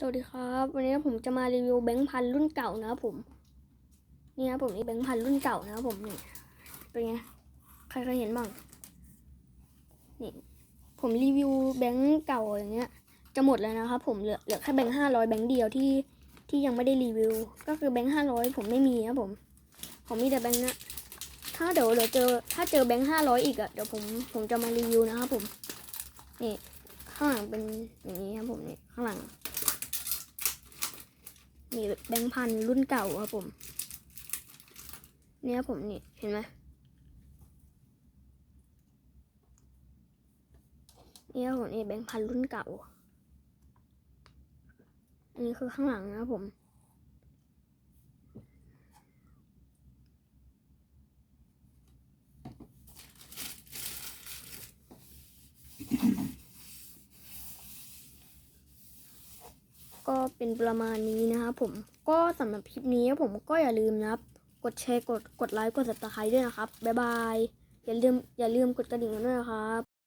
สวัสดีครับ วันนี้ผมจะมารีวิวแบงค์พันรุ่นเก่านะครับผมนี่นะครับผมนี่แบงค์พันรุ่นเก่านะครับผมนี่เป็นไงใครเคยเห็นบ้างนี่ผมรีวิวแบงค์เก่าอย่างเงี้ย จะหมดแล้วนะครับผมเหลือเหลือแค่แบงค์ห้าร้อยแบงค์เดียวที่ที่ยังไม่ได้รีวิว ก็คือแบงค์ห้าร้อยผมไม่มีนะผม ผมมีแต่แบงค์นะถ้าเดี๋ยวเดี๋ยวเจอถ้าเจอแบงค์ห้าร้อยอีกอะเดี๋ยวผมผมจะมารีวิวนะครับผมนี่ข้างหลังเป็นอย่างนี้ข้างหลัง นี่แบงค์พันรุ่นเก่าครับผม เนี่ยผมนี่เห็นไหมเนี่ยผมนี่แบงค์พันรุ่นเก่า อันนี้คือข้างหลังนะครับผม ก็เป็นประมาณนี้นะครับผมก็สำหรับคลิปนี้ผมก็อย่าลืมนะครับ กดแชร์กดกดไลค์กดสับสไครด้วยนะครับบ๊ายบายอย่าลืมอย่าลืมกดกระดิ่งกันด้วยนะครับ